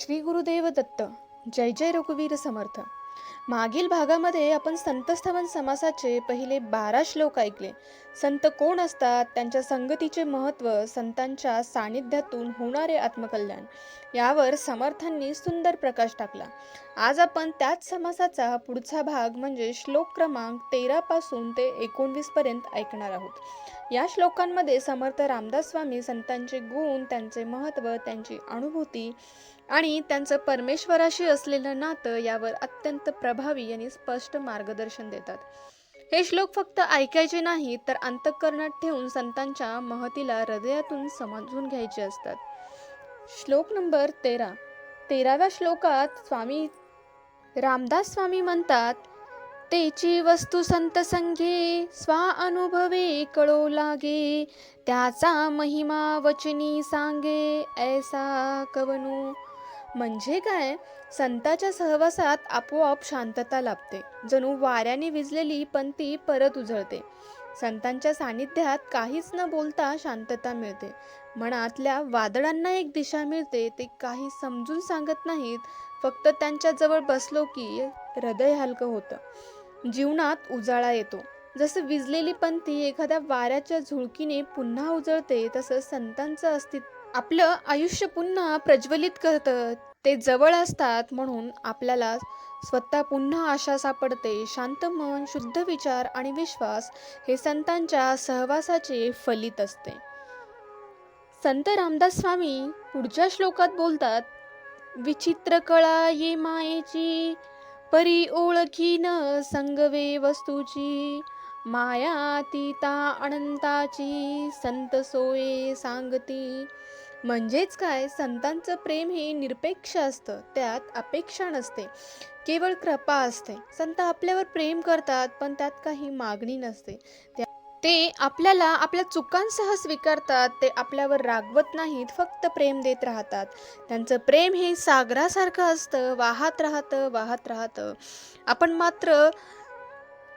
श्री गुरुदेव दत्त. जय जय रघुवीर समर्थ. मागील भागामध्ये आपण संतस्थवन समासाचे पहिले बारा श्लोक ऐकले. संत कोण असतात? त्यांच्या संगतीचे महत्त्व संतांच्या सानिध्यातून होणारे आत्मकल्याण. यावर समर्थांनी सुंदर प्रकाश टाकला. आज आपण त्याच समासाचा पुढचा भाग म्हणजे श्लोक क्रमांक तेरा पासून ते एकोणवीस पर्यंत ऐकणार आहोत. या श्लोकांमध्ये समर्थ रामदास स्वामी संतांचे गुण त्यांचे महत्त्व त्यांची अनुभूती आणि त्यांचं परमेश्वराशी असलेलं नातं यावर अत्यंत प्रभावी आणि स्पष्ट मार्गदर्शन देतात. हे श्लोक फक्त ऐकायचे नाही तर अंतःकरणात ठेवून संतांच्या महतीला हृदयातून समजून घ्यायचे असतात. श्लोक नंबर तेरा. तेराव्या श्लोकात स्वामी रामदास स्वामी म्हणतात तेची वस्तू संत संघे स्वा अनुभवे कळो लागे त्याचा महिमा वचनी सांगे ऐसा कवनू म्हणजे काय? संताच्या सहवासात आपोआप शांतता लाभते. जणू वाऱ्याने विजलेली पंती परत उजळते. संतांच्या सानिध्यात काहीच न बोलता शांतता मिळते. मनातल्या वादळांना एक दिशा मिळते ते काही समजून सांगत नाहीत. फक्त त्यांच्या जवळ बसलो की हृदय हलकं होतं. जीवनात उजाळा येतो. जसं विजलेली पंथी एखाद्या वाऱ्याच्या झुळकीने पुन्हा उजळते तसं संतांचं अस्तित्व आपलं आयुष्य पुन्हा प्रज्वलित करतं. ते जवळ असतात म्हणून आपल्याला स्वतः पुन्हा आशा सापडते. शांत मन शुद्ध विचार आणि विश्वास हे संतांच्या सहवासाचे फलित असते. संत रामदास स्वामी पुढच्या श्लोकात बोलतात विचित्र कळा ये मायेची परी ओळखीन संगवे वस्तूची माया तीता अनंताची संत सोये सांगती म्हणजेच काय? संतांचं प्रेम हे निरपेक्ष असतं त्यात अपेक्षा नसते केवळ कृपा असते. संत आपल्यावर प्रेम करतात पण त्यात काही मागणी नसते. ते आपल्याला आपल्या चुकांसह स्वीकारतात ते आपल्यावर रागवत नाहीत फक्त प्रेम देत राहतात. त्यांचं प्रेम हे सागरासारखं असतं वाहत राहतं वाहत राहतं. आपण मात्र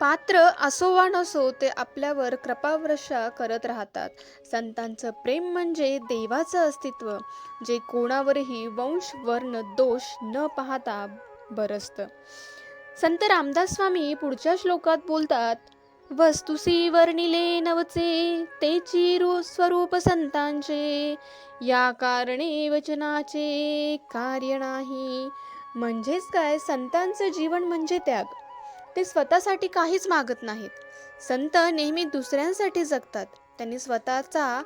पात्र असो वा नसो ते आपल्यावर कृपावर्षा करत राहतात. संतांचं प्रेम म्हणजे देवाचं अस्तित्व जे कोणावरही वंश वर्ण दोष न पाहता बरसतं. संत रामदास स्वामी पुढच्या श्लोकात बोलतात वस्तुसी वर्णिले नवचे तेची स्वरूप संतांचे या कारणे वचनाचे कार्य नाही. म्हणजेच काय? संतांचं जीवन म्हणजे त्याग. ते स्वतःसाठी काहीच मागत नाहीत. संत नेहमी दुसऱ्यांसाठी जगतात. त्यांनी स्वतःचा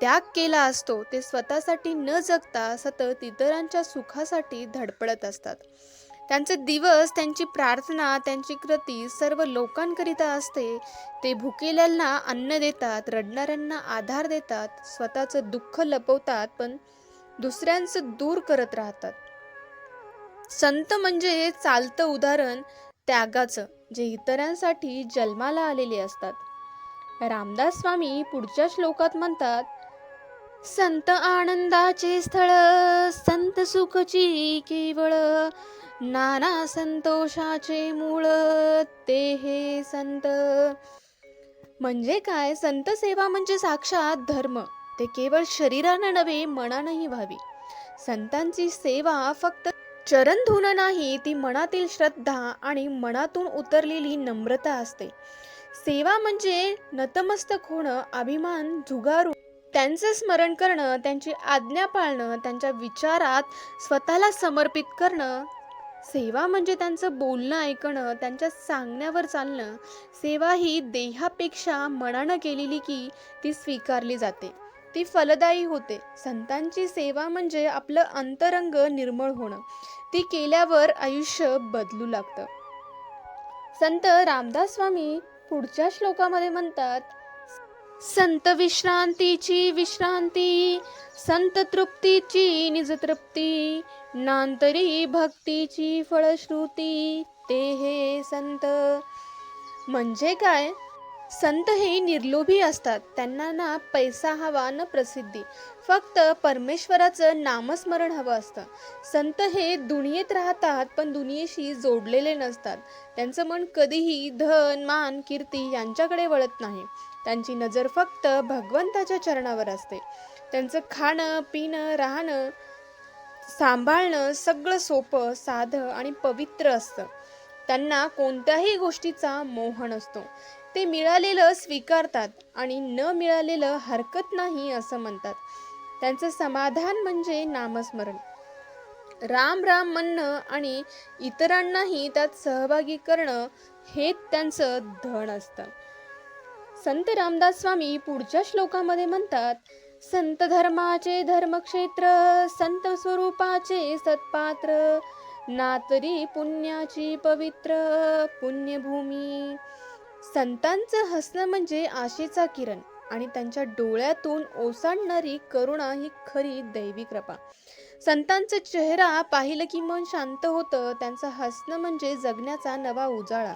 त्याग केला असतो ते स्वतःसाठी न जगता सतत इतरांच्या सुखासाठी धडपडत असतात. त्यांचे दिवस त्यांची प्रार्थना त्यांची कृती सर्व लोकांकरिता असते. ते भुकेल्यांना अन्न देतात रडणाऱ्यांना आधार देतात स्वतःचं दुःख लपवतात पण दुसऱ्यांचं दूर करत राहतात. संत म्हणजे चालतं उदाहरण त्यागाचं जे इतरांसाठी जन्माला आलेले असतात. रामदास स्वामी पुढच्या श्लोकात म्हणतात संत आनंदाचे स्थळ संत सुखची केवळ नाना संतोषाचे मूळ ते हे संत. म्हणजे काय? संत सेवा म्हणजे साक्षात धर्म. ते केवळ शरीरानं नव्हे मनानंही व्हावी. संतांची सेवा फक्त चरण धुन नाही ती मनातील श्रद्धा आणि मनातून उतरलेली नम्रता असते. सेवा म्हणजे नतमस्तक होणं अभिमान झुगारून त्यांचं स्मरण करणं त्यांची आज्ञा पाळणं त्यांच्या विचारात स्वतःला समर्पित करणं. सेवा म्हणजे त्यांचं बोलणं ऐकणं त्यांच्या सांगण्यावर चालणं. सेवा ही देहापेक्षा मनानं केलेली की ती स्वीकारली जाते. ती फलदायी होते. संतांची सेवा म्हणजे आपलं अंतरंग निर्मळ होणं. ती केल्यावर आयुष्य बदलू लागतं. संत रामदास स्वामी पुढच्या श्लोकामध्ये म्हणतात संत विश्रांतीची विश्रांती संत तृप्तीची निज तृप्ती नांतरी भक्तीची फळश्रुती ते हे संत. म्हणजे काय? संत हे निर्लोभी असतात त्यांना ना पैसा हवा न प्रसिद्धी. फक्त परमेश्वराचं नामस्मरण हवं असतं. संत हे दुनियेत राहतात पण दुनियेशी जोडलेले नसतात. त्यांचं मन कधीही धन मान कीर्ती यांच्याकडे वळत नाही. त्यांची नजर फक्त भगवंताच्या चरणावर असते. त्यांचं खाणं पिणं राहणं सांभाळणं सगळं सोपं साधं आणि पवित्र असतं. त्यांना कोणत्याही गोष्टीचा मोह नसतो. ते मिळालेलं स्वीकारतात आणि न मिळालेलं हरकत नाही असं म्हणतात. त्यांचं समाधान म्हणजे नामस्मरण. राम राम म्हणणं आणि इतरांनाही त्यात सहभागी करणं हे त्यांचं धन असतं. संत रामदास स्वामी पुढच्या श्लोकामध्ये म्हणतात संत धर्माचे धर्मक्षेत्र संत स्वरूपाचे सत्पात्र नातरी पुण्याची पवित्र पुण्यभूमी. संतांचं हसणं म्हणजे आशेचा किरण. आणि त्यांच्या डोळ्यातून ओसाडणारी करुणा ही खरी दैवी कृपा. संतांचा चेहरा पाहिलं की मन शांत होतं त्यांचं हसणं म्हणजे जगण्याचा नवा उजाळा.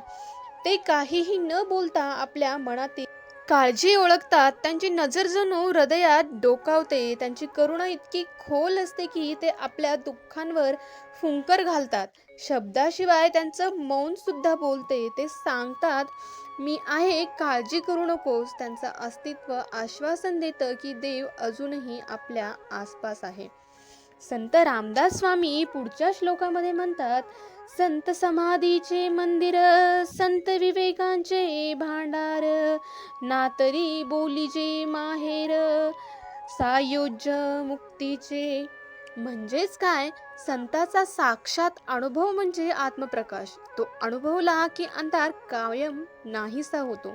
ते काहीही न बोलता आपल्या मनातील काळजी ओळखतात त्यांची नजर जणू हृदयात डोकावते त्यांची करुणा इतकी खोल असते की ते आपल्या दुःखांवर फुंकर घालतात. शब्दाशिवाय त्यांचं मौन सुद्धा बोलते ते सांगतात मी आहे काळजी करू नकोस. त्यांचं अस्तित्व आश्वासन देतं की देव अजूनही आपल्या आसपास आहे. संत रामदास स्वामी पुढच्या श्लोकामध्ये म्हणतात संत समाधीचे मंदिर संत विवेकांचे भांडार नातरी बोलीचे माहेर सायोज्य मुक्तीचे म्हणजेच काय? संताचा साक्षात अनुभव म्हणजे आत्मप्रकाश. तो अनुभवला की अंधार कायम नाहीसा होतो.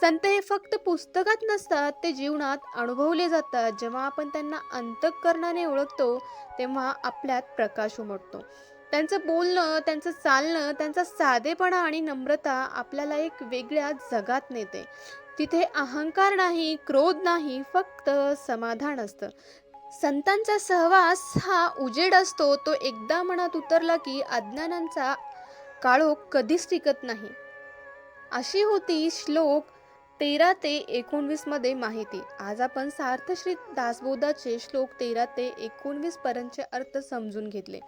संत हे फक्त पुस्तकात नसतात ते जीवनात अनुभवले जातात. जेव्हा आपण त्यांना अंतःकरणाने ओळखतो तेव्हा आपल्यात प्रकाश उमटतो. त्यांचं बोलणं त्यांचं चालणं त्यांचा साधेपणा आणि नम्रता आपल्याला एक वेगळ्या जगात नेते. तिथे अहंकार नाही क्रोध नाही फक्त समाधान असतं. संतांचा सहवास हा उजेड असतो तो एकदा मनात उतरला की अज्ञानांचा काळोख कधीच टिकत नाही. अशी होती श्लोक तेरा ते एकोणवीसमध्ये माहिती. आज आपण सार्थश्री दासबोधाचे श्लोक तेरा ते एकोणवीस पर्यंतचे अर्थ समजून घेतले.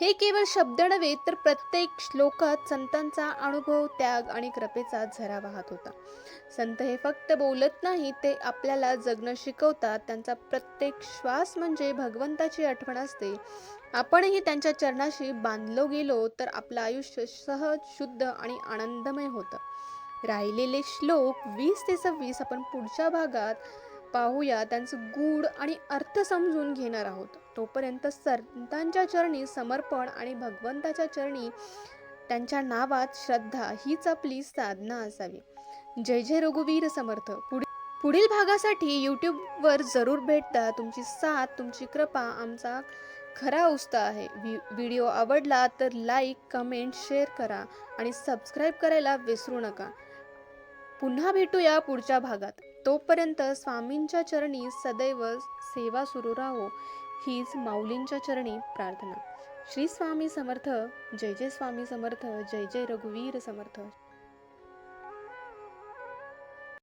हे केवळ शब्द नव्हे तर प्रत्येक श्लोकात संतांचा अनुभव त्याग आणि कृपेचा झरा वाहत होता. संत हे फक्त बोलत नाही ते आपल्याला जगणं शिकवतात. त्यांचा प्रत्येक श्वास म्हणजे भगवंताची आठवण असते. आपणही त्यांच्या चरणाशी बांधलो गेलो तर आपलं आयुष्य सहज शुद्ध आणि आनंदमय होतं. राहिलेले श्लोक वीस ते सव्वीस आपण पुढच्या भागात पाहूया. त्यांचं गूढ आणि अर्थ समजून घेणार आहोत. तोपर्यंत संतांच्या चरणी समर्पण आणि भगवंताच्या चरणी त्यांच्या नावात श्रद्धा हीच आपली साधना असावी. जय जय रघुवीर समर्थ. पुढे पुढील भागासाठी यूट्यूबवर जरूर भेटता तुमची साथ तुमची कृपा आमचा खरा उत्साह आहे. व्हि व्हिडिओ आवडला तर लाईक कमेंट शेअर करा आणि सबस्क्राईब करायला विसरू नका. पुन्हा भेटूया पुढच्या भागात. तोपर्यंत स्वामींच्या चरणी सदैव सेवा सुरू राहो. हीच माऊलींच्या चरणी प्रार्थना. श्री स्वामी समर्थ जय जय स्वामी समर्थ जय जय रघुवीर समर्थ.